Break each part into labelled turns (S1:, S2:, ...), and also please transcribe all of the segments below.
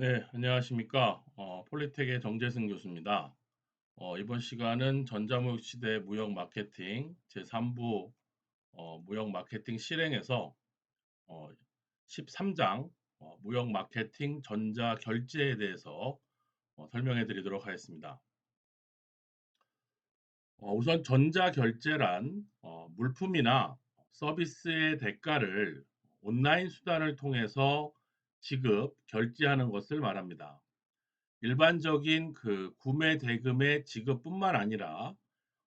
S1: 네, 안녕하십니까. 어, 폴리텍의 정재승 교수입니다. 어, 이번 시간은 전자무역 시대 무역 마케팅 제3부 어, 무역 마케팅 실행에서 어, 13장 어, 무역 마케팅 전자 결제에 대해서 어, 설명해 드리도록 하겠습니다. 어, 우선 전자 결제란 어, 물품이나 서비스의 대가를 온라인 수단을 통해서 지급, 결제하는 것을 말합니다. 일반적인 그 구매 대금의 지급뿐만 아니라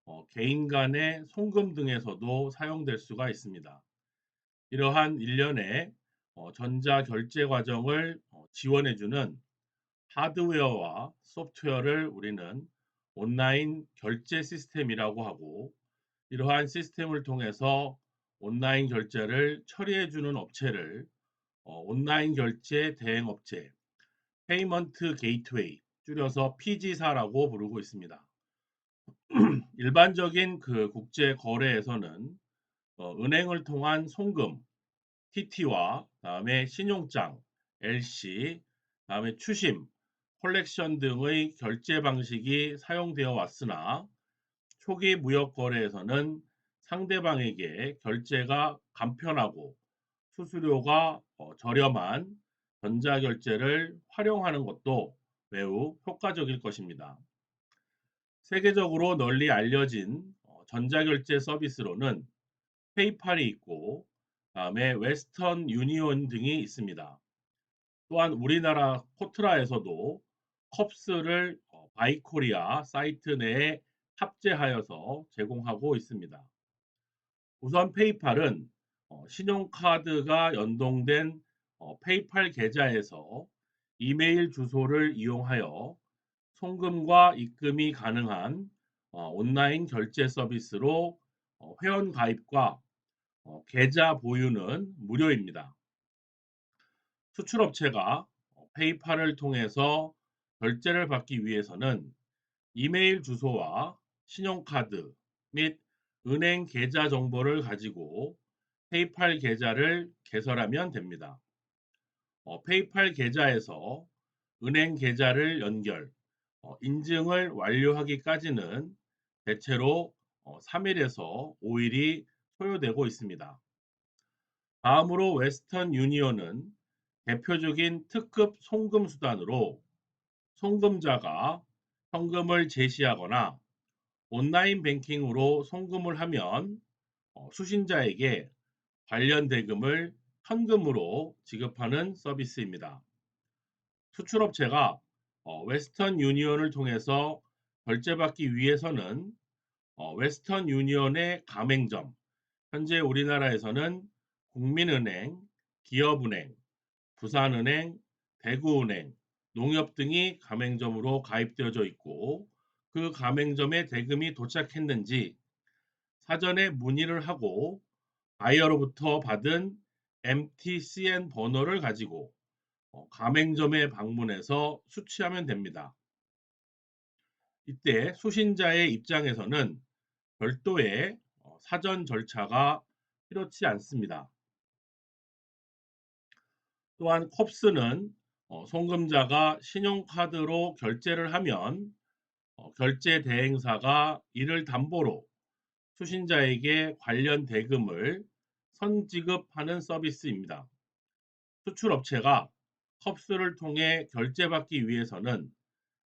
S1: 어, 개인 간의 송금 등에서도 사용될 수가 있습니다. 이러한 일련의 어, 전자 결제 과정을 어, 지원해주는 하드웨어와 소프트웨어를 우리는 온라인 결제 시스템이라고 하고 이러한 시스템을 통해서 온라인 결제를 처리해주는 업체를 어, 온라인 결제 대행 업체, 페이먼트 게이트웨이, 줄여서 PG사라고 부르고 있습니다. 일반적인 그 국제 거래에서는 어, 은행을 통한 송금, TT와 다음에 신용장, LC, 다음에 추심, 콜렉션 등의 결제 방식이 사용되어 왔으나 초기 무역 거래에서는 상대방에게 결제가 간편하고 수수료가 어, 저렴한 전자결제를 활용하는 것도 매우 효과적일 것입니다. 세계적으로 널리 알려진 어, 전자결제 서비스로는 페이팔이 있고 다음에 웨스턴 유니온 등이 있습니다. 또한 우리나라 코트라에서도 컵스를 어, 바이코리아 사이트 내에 탑재하여서 제공하고 있습니다. 우선 페이팔은 어, 신용카드가 연동된 어, 페이팔 계좌에서 이메일 주소를 이용하여 송금과 입금이 가능한 어, 온라인 결제 서비스로 어, 회원 가입과 어, 계좌 보유는 무료입니다. 수출업체가 어, 페이팔을 통해서 결제를 받기 위해서는 이메일 주소와 신용카드 및 은행 계좌 정보를 가지고 페이팔 계좌를 개설하면 됩니다. 어, 페이팔 계좌에서 은행 계좌를 연결, 어, 인증을 완료하기까지는 대체로 어, 3일에서 5일이 소요되고 있습니다. 다음으로 웨스턴 유니온은 대표적인 특급 송금 수단으로 송금자가 현금을 제시하거나 온라인 뱅킹으로 송금을 하면 어, 수신자에게 관련 대금을 현금으로 지급하는 서비스입니다. 수출업체가 어, 웨스턴 유니온을 통해서 결제받기 위해서는 어, 웨스턴 유니온의 가맹점, 현재 우리나라에서는 국민은행, 기업은행, 부산은행, 대구은행, 농협 등이 가맹점으로 가입되어져 있고 그 가맹점에 대금이 도착했는지 사전에 문의를 하고 바이어로부터 받은 MTCN 번호를 가지고 어, 가맹점에 방문해서 수취하면 됩니다. 이때 수신자의 입장에서는 별도의 어, 사전 절차가 필요치 않습니다. 또한 컵스는 어, 송금자가 신용카드로 결제를 하면 결제 대행사가 이를 담보로 수신자에게 관련 대금을 선지급하는 서비스입니다. 수출업체가 컵스를 통해 결제받기 위해서는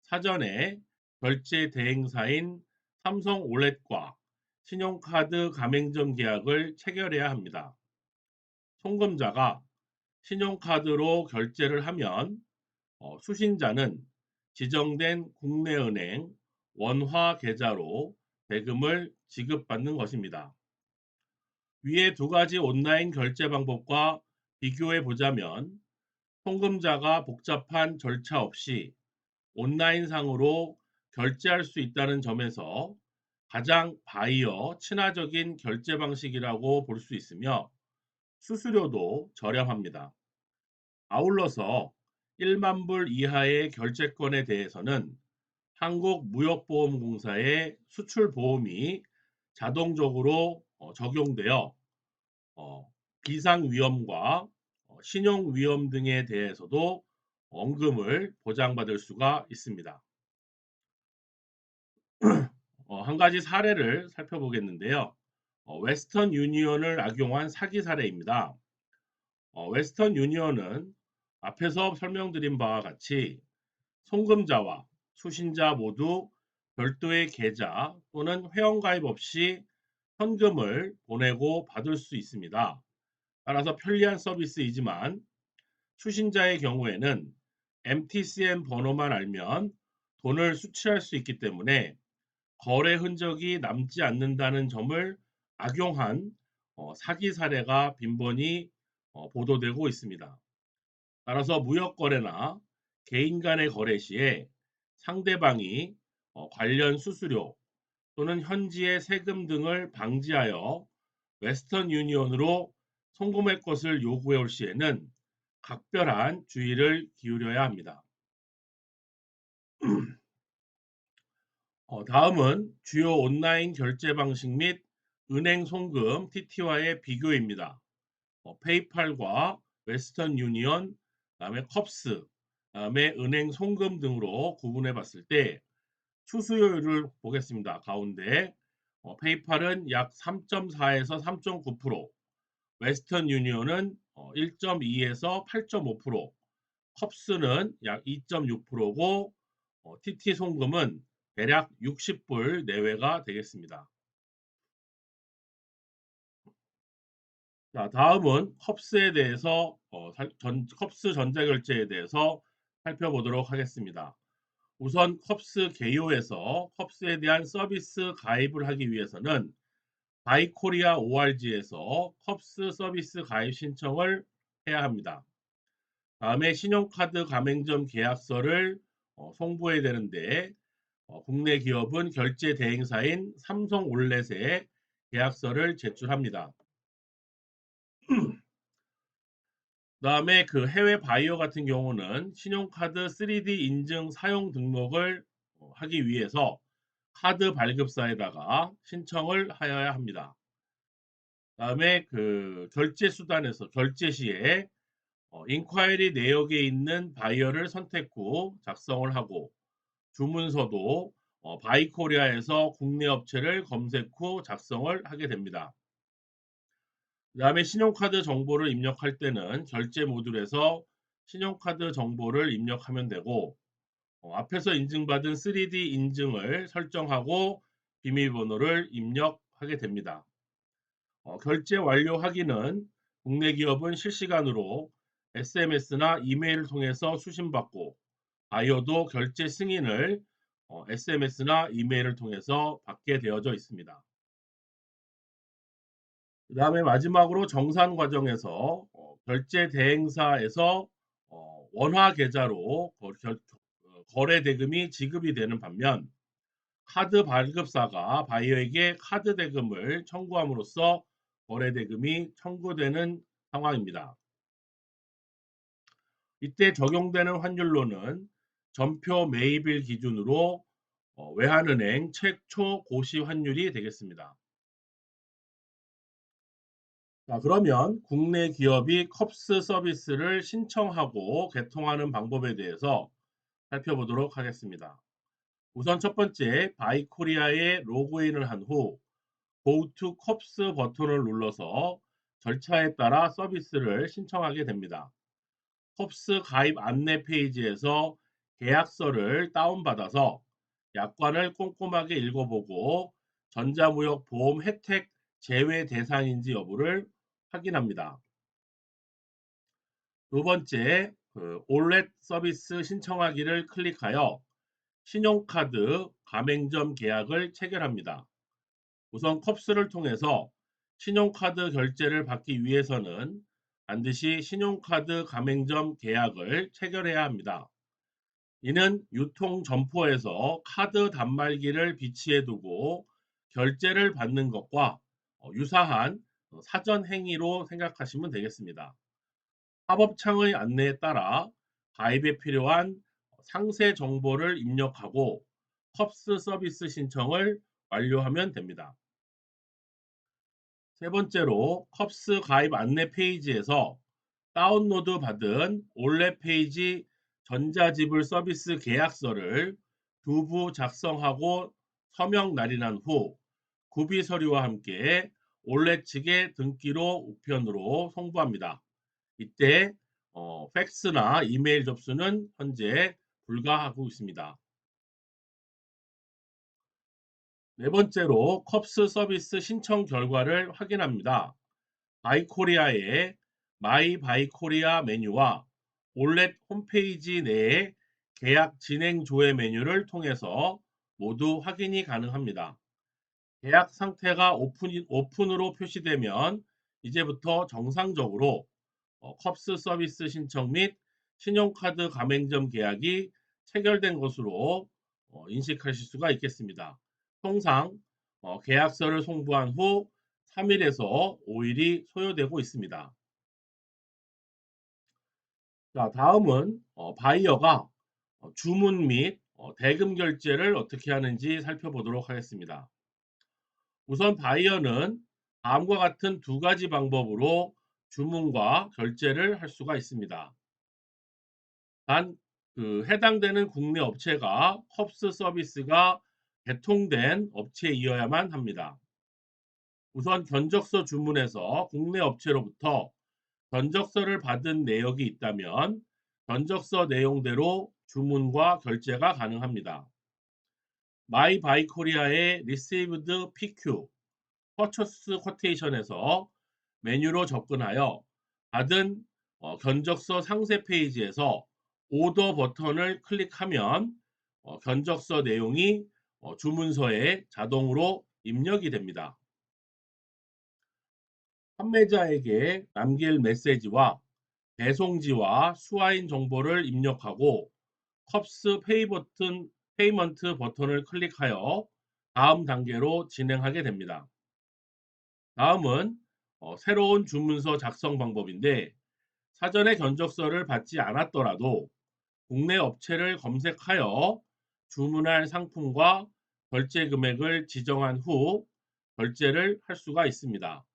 S1: 사전에 결제 대행사인 삼성 올렛과 신용카드 가맹점 계약을 체결해야 합니다. 송금자가 신용카드로 결제를 하면 어, 수신자는 지정된 국내은행 원화 계좌로 대금을 지급받는 것입니다. 위의 두 가지 온라인 결제 방법과 비교해 보자면 송금자가 복잡한 절차 없이 온라인상으로 결제할 수 있다는 점에서 가장 바이어 친화적인 결제 방식이라고 볼 수 있으며 수수료도 저렴합니다. 아울러서 1만 불 이하의 결제권에 대해서는 한국무역보험공사의 수출보험이 자동적으로 어, 적용되어 어, 비상 위험과 어, 신용 위험 등에 대해서도 원금을 보장받을 수가 있습니다. 어, 한 가지 사례를 살펴보겠는데요. 어, 웨스턴 유니언을 악용한 사기 사례입니다. 어, 웨스턴 유니언은 앞에서 설명드린 바와 같이 송금자와 수신자 모두 별도의 계좌 또는 회원가입 없이 현금을 보내고 받을 수 있습니다. 따라서 편리한 서비스이지만 수신자의 경우에는 MTCM 번호만 알면 돈을 수취할 수 있기 때문에 거래 흔적이 남지 않는다는 점을 악용한 어, 사기 사례가 빈번히 어, 보도되고 있습니다. 따라서 무역 거래나 개인 간의 거래 시에 상대방이 어, 관련 수수료 또는 현지의 세금 등을 방지하여 웨스턴 유니온으로 송금할 것을 요구해 올 시에는 각별한 주의를 기울여야 합니다. 어, 다음은 주요 온라인 결제 방식 및 은행 송금 TT와의 비교입니다. 어, 페이팔과 웨스턴 유니언, 다음에 컵스, 다음에 은행 송금 등으로 구분해 봤을 때 수수료를 보겠습니다. 가운데 어, 페이팔은 약 3.4에서 3.9%, 웨스턴 유니언은 어, 1.2에서 8.5%, 컵스는 약 2.6%고 어, TT 송금은 대략 60불 내외가 되겠습니다. 자, 다음은 컵스에 대해서 어, 전, 컵스 전자결제에 대해서 살펴보도록 하겠습니다. 우선 컵스 개요에서 컵스에 대한 서비스 가입을 하기 위해서는 바이코리아 ORG에서 컵스 서비스 가입 신청을 해야 합니다. 다음에 신용카드 가맹점 계약서를 어, 송부해야 되는데 어, 국내 기업은 결제 대행사인 삼성올렛에 계약서를 제출합니다. 다음에 그 해외 바이어 같은 경우는 신용카드 3D 인증 사용 등록을 어, 하기 위해서 카드 발급사에다가 신청을 하여야 합니다. 다음에 그 결제 수단에서 결제 시에 어, 인콰이리 내역에 있는 바이어를 선택 후 작성을 하고 주문서도 어, 바이코리아에서 국내 업체를 검색 후 작성을 하게 됩니다. 그 다음에 신용카드 정보를 입력할 때는 결제 모듈에서 신용카드 정보를 입력하면 되고 어, 앞에서 인증받은 3D 인증을 설정하고 비밀번호를 입력하게 됩니다. 어, 결제 완료 확인은 국내 기업은 실시간으로 SMS나 이메일을 통해서 수신받고 바이오도 결제 승인을 어, SMS나 이메일을 통해서 받게 되어져 있습니다. 그 다음에 마지막으로 정산 과정에서 어, 결제 대행사에서 어, 원화 계좌로 어, 거래 대금이 지급이 되는 반면 카드 발급사가 바이어에게 카드 대금을 청구함으로써 거래 대금이 청구되는 상황입니다. 이때 적용되는 환율로는 전표 매입일 기준으로 어, 외환은행 최초 고시 환율이 되겠습니다. 자, 그러면 국내 기업이 컵스 서비스를 신청하고 개통하는 방법에 대해서 살펴보도록 하겠습니다. 우선 첫 번째, 바이코리아에 로그인을 한 후 Go to 컵스 버튼을 눌러서 절차에 따라 서비스를 신청하게 됩니다. 컵스 가입 안내 페이지에서 계약서를 다운받아서 약관을 꼼꼼하게 읽어보고 전자무역 보험 혜택 제외 대상인지 여부를 확인합니다. 두 번째, 그 올렛 서비스 신청하기를 클릭하여 신용카드 가맹점 계약을 체결합니다. 우선 컵스를 통해서 신용카드 결제를 받기 위해서는 반드시 신용카드 가맹점 계약을 체결해야 합니다. 이는 유통 점포에서 카드 단말기를 비치해 두고 결제를 받는 것과 어, 유사한 어, 사전 행위로 생각하시면 되겠습니다. 사법창의 안내에 따라 가입에 필요한 상세 정보를 입력하고 컵스 서비스 신청을 완료하면 됩니다. 세 번째로 컵스 가입 안내 페이지에서 다운로드 받은 올레 페이지 전자지불 서비스 계약서를 두 부 작성하고 서명 날인한 후 구비 서류와 함께 올렛 측에 등기로 우편으로 송부합니다. 이때 어, 팩스나 이메일 접수는 현재 불가하고 있습니다. 네 번째로 컵스 서비스 신청 결과를 확인합니다. 바이코리아의 마이 바이코리아 메뉴와 올렛 홈페이지 내에 계약 진행 조회 메뉴를 통해서 모두 확인이 가능합니다. 계약 상태가 오픈, 오픈으로 표시되면 이제부터 정상적으로 어, 컵스 서비스 신청 및 신용카드 가맹점 계약이 체결된 것으로 어, 인식하실 수가 있겠습니다. 통상 어, 계약서를 송부한 후 3일에서 5일이 소요되고 있습니다. 자, 다음은 어, 바이어가 어, 주문 및 어, 대금 결제를 어떻게 하는지 살펴보도록 하겠습니다. 우선 바이어는 다음과 같은 두 가지 방법으로 주문과 결제를 할 수가 있습니다. 단, 그 해당되는 국내 업체가 컵스 서비스가 개통된 업체이어야만 합니다. 우선 견적서 주문에서 국내 업체로부터 견적서를 받은 내역이 있다면 견적서 내용대로 주문과 결제가 가능합니다. 마이 바이 코리아의 Received PQ Purchase Quotation에서 메뉴로 접근하여 받은 어, 견적서 상세 페이지에서 오더 버튼을 클릭하면 어, 견적서 내용이 어, 주문서에 자동으로 입력이 됩니다. 판매자에게 남길 메시지와 배송지와 수화인 정보를 입력하고 컵스 페이 버튼, 페이먼트 버튼을 클릭하여 다음 단계로 진행하게 됩니다. 다음은 어, 새로운 주문서 작성 방법인데 사전에 견적서를 받지 않았더라도 국내 업체를 검색하여 주문할 상품과 결제 금액을 지정한 후 결제를 할 수가 있습니다.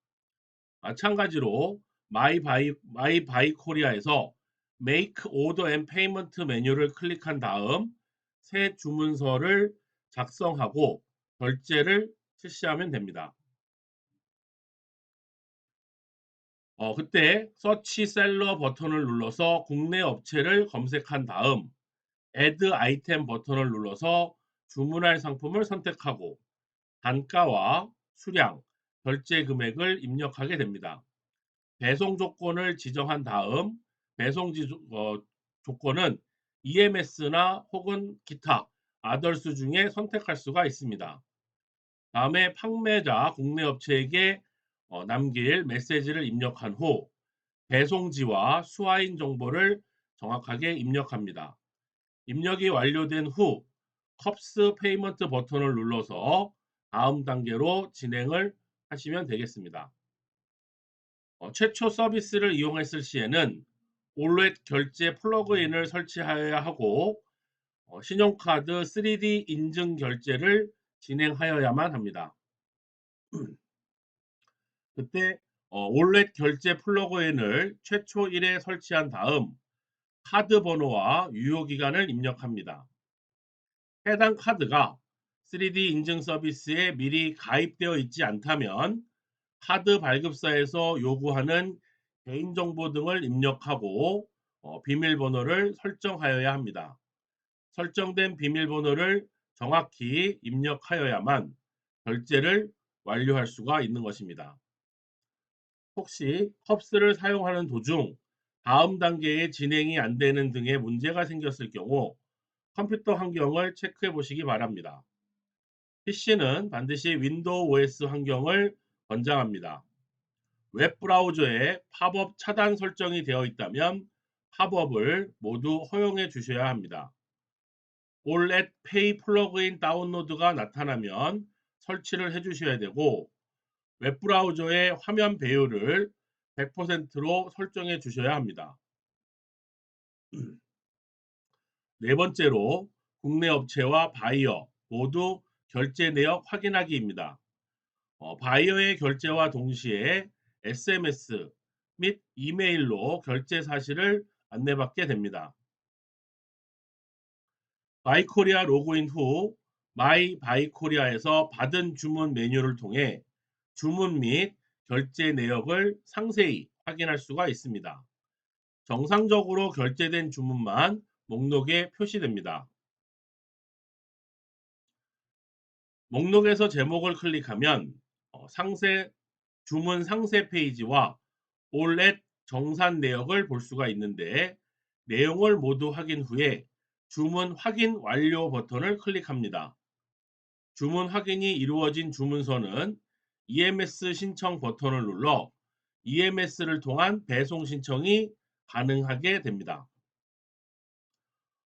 S1: 마찬가지로 마이바이, 마이바이 코리아에서 Make Order and Payment 메뉴를 클릭한 다음 새 주문서를 작성하고 결제를 실시하면 됩니다. 어, 그때 서치 셀러 버튼을 눌러서 국내 업체를 검색한 다음 Add 아이템 버튼을 눌러서 주문할 상품을 선택하고 단가와 수량, 결제 금액을 입력하게 됩니다. 배송 조건을 지정한 다음 배송 지, 어, 조건은 EMS나 혹은 기타 아더스 중에 선택할 수가 있습니다. 다음에 판매자 국내 업체에게 어, 남길 메시지를 입력한 후 배송지와 수화인 정보를 정확하게 입력합니다. 입력이 완료된 후 컵스 페이먼트 버튼을 눌러서 다음 단계로 진행을 하시면 되겠습니다. 어, 최초 서비스를 이용했을 시에는 올렛 결제 플러그인을 설치하여야 하고 어, 신용카드 3D 인증 결제를 진행하여야만 합니다. 그때 어, 올렛 결제 플러그인을 최초 1회 설치한 다음 카드 번호와 유효기간을 입력합니다. 해당 카드가 3D 인증 서비스에 미리 가입되어 있지 않다면 카드 발급사에서 요구하는 개인정보 등을 입력하고 어, 비밀번호를 설정하여야 합니다. 설정된 비밀번호를 정확히 입력하여야만 결제를 완료할 수가 있는 것입니다. 혹시 컵스를 사용하는 도중 다음 단계의 진행이 안 되는 등의 문제가 생겼을 경우 컴퓨터 환경을 체크해 보시기 바랍니다. PC는 반드시 윈도우 OS 환경을 권장합니다. 웹 브라우저에 팝업 차단 설정이 되어 있다면 팝업을 모두 허용해 주셔야 합니다. 올렛 페이 플러그인 다운로드가 나타나면 설치를 해 주셔야 되고 웹브라우저의 화면 배율을 100%로 설정해 주셔야 합니다. 네 번째로 국내 업체와 바이어 모두 결제 내역 확인하기입니다. 어, 바이어의 결제와 동시에 SMS 및 이메일로 결제 사실을 안내받게 됩니다. 바이코리아 로그인 후 마이 바이코리아에서 받은 주문 메뉴를 통해 주문 및 결제 내역을 상세히 확인할 수가 있습니다. 정상적으로 결제된 주문만 목록에 표시됩니다. 목록에서 제목을 클릭하면 어, 상세 주문 상세 페이지와 올렛 정산 내역을 볼 수가 있는데 내용을 모두 확인 후에 주문 확인 완료 버튼을 클릭합니다. 주문 확인이 이루어진 주문서는 EMS 신청 버튼을 눌러 EMS를 통한 배송 신청이 가능하게 됩니다.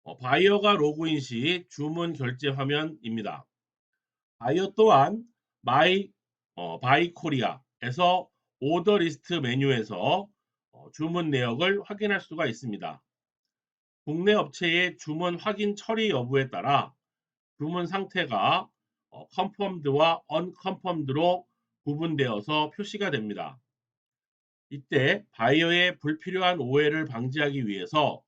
S1: 어, 바이어가 로그인 시 주문 결제 화면입니다. 바이어 또한 마이 어, 바이 코리아 에서 오더 리스트 메뉴에서 어, 주문 내역을 확인할 수가 있습니다. 국내 업체의 주문 확인 처리 여부에 따라 주문 상태가 어, confirmed와 unconfirmed로 구분되어서 표시가 됩니다. 이때 바이어의 불필요한 오해를 방지하기 위해서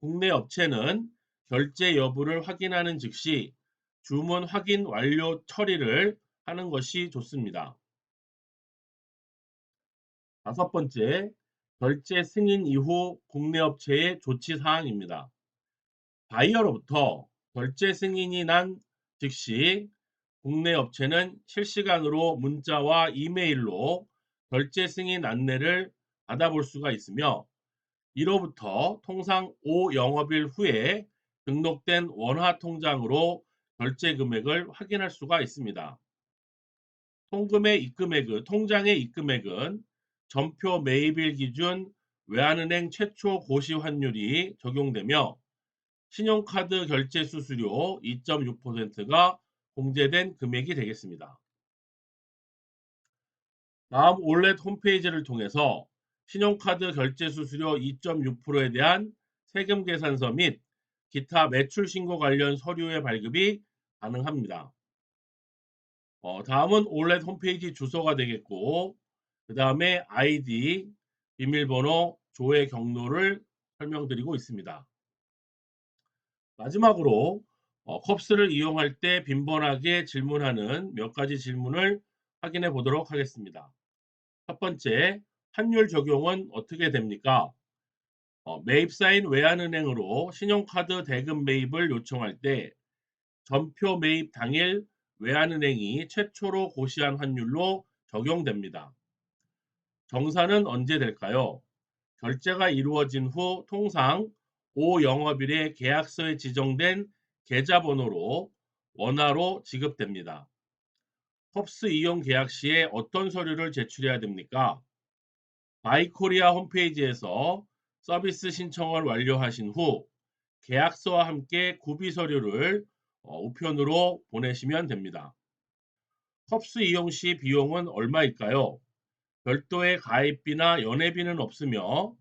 S1: 국내 업체는 결제 여부를 확인하는 즉시 주문 확인 완료 처리를 하는 것이 좋습니다. 다섯 번째, 결제 승인 이후 국내 업체의 조치 사항입니다. 바이어로부터 결제 승인이 난 즉시 국내 업체는 실시간으로 문자와 이메일로 결제 승인 안내를 받아볼 수가 있으며 이로부터 통상 5영업일 후에 등록된 원화 통장으로 결제 금액을 확인할 수가 있습니다. 통금의 입금액은 통장의 입금액은 전표 매입일 기준 외환은행 최초 고시 환율이 적용되며 신용카드 결제 수수료 2.6%가 공제된 금액이 되겠습니다. 다음 올렛 홈페이지를 통해서 신용카드 결제 수수료 2.6%에 대한 세금 계산서 및 기타 매출 신고 관련 서류의 발급이 가능합니다. 어, 다음은 올렛 홈페이지 주소가 되겠고 그 다음에 아이디, 비밀번호, 조회 경로를 설명드리고 있습니다. 마지막으로 어, 컵스를 이용할 때 빈번하게 질문하는 몇 가지 질문을 확인해 보도록 하겠습니다. 첫 번째, 환율 적용은 어떻게 됩니까? 어, 매입사인 외환은행으로 신용카드 대금 매입을 요청할 때 전표 매입 당일 외환은행이 최초로 고시한 환율로 적용됩니다. 정산은 언제 될까요? 결제가 이루어진 후 통상 5영업일에 계약서에 지정된 계좌번호로 원화로 지급됩니다. 컵스 이용 계약 시에 어떤 서류를 제출해야 됩니까? 바이코리아 홈페이지에서 서비스 신청을 완료하신 후 계약서와 함께 구비 서류를 어, 우편으로 보내시면 됩니다. 컵스 이용 시 비용은 얼마일까요? 별도의 가입비나 연회비는 없으며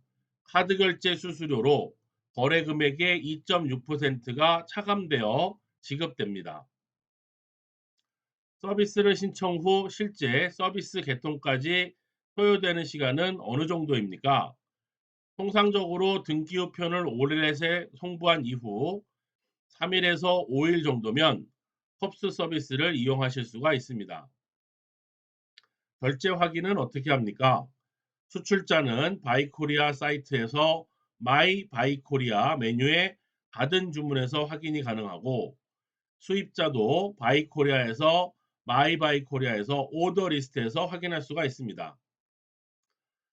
S1: 카드 결제 수수료로 거래 금액의 2.6%가 차감되어 지급됩니다. 서비스를 신청 후 실제 서비스 개통까지 소요되는 시간은 어느 정도입니까? 통상적으로 등기 우편을 올렛에 송부한 이후 3일에서 5일 정도면 컵스 서비스를 이용하실 수가 있습니다. 결제 확인은 어떻게 합니까? 수출자는 바이코리아 사이트에서 마이 바이코리아 메뉴에 받은 주문에서 확인이 가능하고 수입자도 바이코리아에서 마이 바이코리아에서 오더 리스트에서 확인할 수가 있습니다.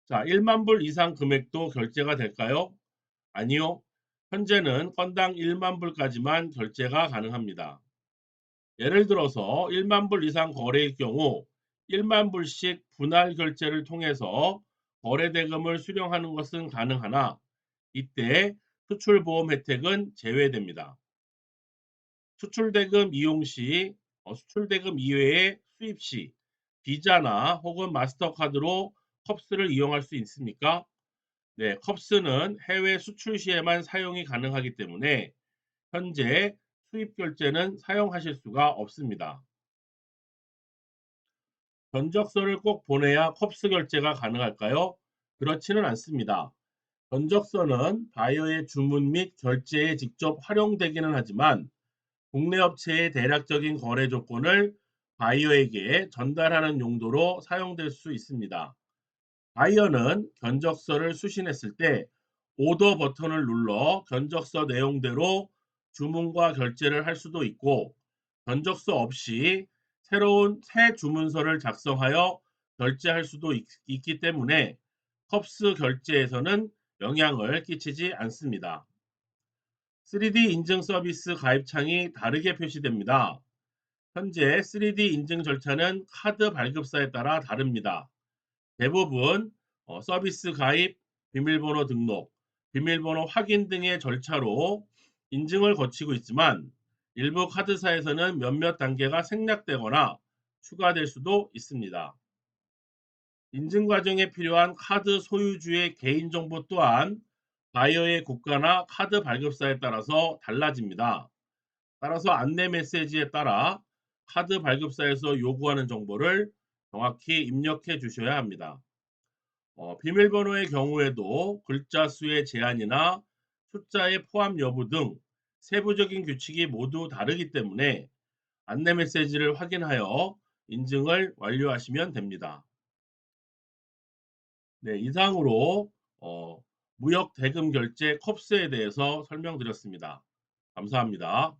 S1: 자, 1만 불 이상 금액도 결제가 될까요? 아니요. 현재는 건당 1만 불까지만 결제가 가능합니다. 예를 들어서 1만 불 이상 거래일 경우 1만 불씩 분할 결제를 통해서 거래 대금을 수령하는 것은 가능하나 이때 수출보험 혜택은 제외됩니다. 수출대금 이용 시 어, 수출대금 이외에 수입 시 비자나 혹은 마스터카드로 컵스를 이용할 수 있습니까? 네, 컵스는 해외 수출 시에만 사용이 가능하기 때문에 현재 수입 결제는 사용하실 수가 없습니다. 견적서를 꼭 보내야 컵스 결제가 가능할까요? 그렇지는 않습니다. 견적서는 바이어의 주문 및 결제에 직접 활용되기는 하지만 국내 업체의 대략적인 거래 조건을 바이어에게 전달하는 용도로 사용될 수 있습니다. 바이어는 견적서를 수신했을 때 오더 버튼을 눌러 견적서 내용대로 주문과 결제를 할 수도 있고 견적서 없이 새로운 새 주문서를 작성하여 결제할 수도 있, 기 때문에 컵스 결제에서는 영향을 끼치지 않습니다. 3D 인증 서비스 가입창이 다르게 표시됩니다. 현재 3D 인증 절차는 카드 발급사에 따라 다릅니다. 대부분 어, 서비스 가입, 비밀번호 등록, 비밀번호 확인 등의 절차로 인증을 거치고 있지만 일부 카드사에서는 몇몇 단계가 생략되거나 추가될 수도 있습니다. 인증 과정에 필요한 카드 소유주의 개인정보 또한 바이어의 국가나 카드 발급사에 따라서 달라집니다. 따라서 안내 메시지에 따라 카드 발급사에서 요구하는 정보를 정확히 입력해 주셔야 합니다. 어, 비밀번호의 경우에도 글자 수의 제한이나 숫자의 포함 여부 등 세부적인 규칙이 모두 다르기 때문에 안내 메시지를 확인하여 인증을 완료하시면 됩니다. 네, 이상으로 어, 무역 대금 결제 컵스에 대해서 설명드렸습니다. 감사합니다.